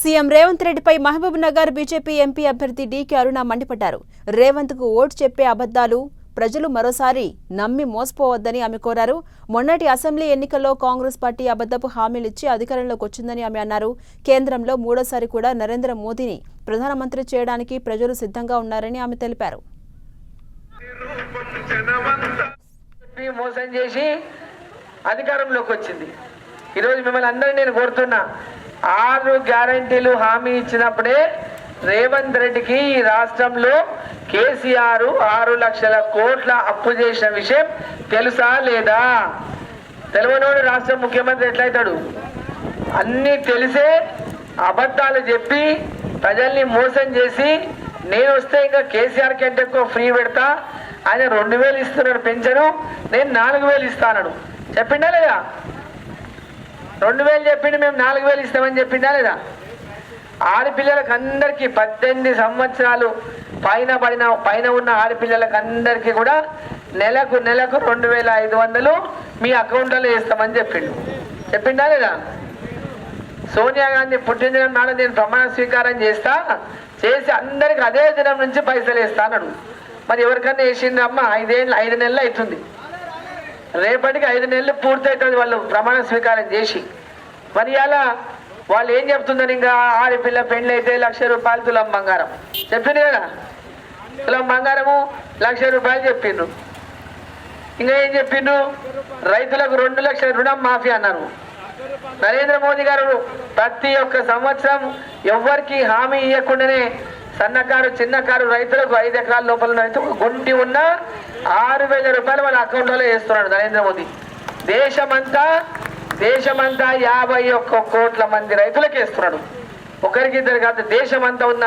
CM Revanth రెడ్డిపై Mahabub Nagar BJP MP అభ్యర్థి DK Aruna మండిపడ్డారు. రేవంత్కు ఓటు చెప్పే అబద్దాలు ప్రజలు మరోసారి నమ్మి మోసపోవద్దని ఆమె కోరారు. మొన్నటి అసెంబ్లీ ఎన్నికల్లో కాంగ్రెస్ పార్టీ అబద్దపు హామీలిచ్చి అధికారంలోకి వచ్చిందని ఆమె అన్నారు. కేంద్రంలో మూడోసారి కూడా నరేంద్ర మోదీని ప్రధానమంత్రి చేయడానికి ప్రజలు సిద్ధంగా ఉన్నారని ఆమె తెలిపారు. మోసం చేసి అధికారంలోకి వచ్చింది. ఈరోజు మిమ్మల్ని అందరినీ నేను కోరుతున్నా. ఆరు గ్యారంటీలు హామీ ఇచ్చినప్పుడే రేవంత్ రెడ్డికి ఈ రాష్ట్రంలో కేసీఆర్ ఆరు లక్షల కోట్ల అప్పు చేసిన విషయం తెలుసా లేదా? తెలియనోడు రాష్ట్ర ముఖ్యమంత్రి ఎట్లయితాడు? అన్నీ తెలిసే అబద్ధాలు చెప్పి ప్రజల్ని మోసం చేసి నేను వస్తే ఇంకా కేసీఆర్ కంటే ఎక్కువ ఫ్రీ పెడతా ఆయన రెండు వేలు ఇస్తున్నాడు పెంచను నేను నాలుగు వేలు ఇస్తానడు చెప్పిండా లేదా? రెండు వేలు చెప్పిండు మేము నాలుగు వేలు ఇస్తామని చెప్పిందా లేదా? ఆడపిల్లలకు అందరికీ పద్దెనిమిది సంవత్సరాలు పైన పడిన పైన ఉన్న ఆడపిల్లలకు అందరికీ కూడా నెలకు నెలకు రెండు వేల ఐదు వందలు మీ అకౌంట్లో వేస్తామని చెప్పిండు. చెప్పిందా లేదా? సోనియా గాంధీ పుట్టినదినం నాడు నేను ప్రమాణ స్వీకారం చేస్తా చేసి అందరికి అదే దినం నుంచి పైసలు వేస్తా అన్నాడు. మరి ఎవరికన్నా వేసింది అమ్మ? ఐదేళ్ళు ఐదు నెలలు అవుతుంది. రేపటికి ఐదు నెలలు పూర్తవుతుంది వాళ్ళు ప్రమాణ స్వీకారం చేసి. మరి అలా వాళ్ళు ఏం చెప్తుందని ఇంకా ఆడపిల్ల పెళ్ళి అయితే లక్ష రూపాయలు తులం బంగారం. చెప్పింది కదా? తులం బంగారము లక్ష రూపాయలు చెప్పిండ్రు. ఇంకా ఏం చెప్పిండు రైతులకు రెండు లక్షల రుణం మాఫీ అన్నారు. నరేంద్ర మోదీ గారు ప్రతి ఒక్క సంవత్సరం ఎవరికి హామీ ఇవ్వకుండానే సన్నకారు చిన్నకారు రైతులకు ఐదు ఎకరాల లోపల ఉన్న రైతు గుంటి ఉన్న ఆరు వేల రూపాయలు వాళ్ళ అకౌంట్లో వేస్తున్నాడు నరేంద్ర మోదీ. దేశమంతా దేశమంతా యాభై ఒక్క కోట్ల మంది రైతులకు వేస్తున్నాడు ఒకరికి ఇద్దరు కాదు దేశమంతా ఉన్న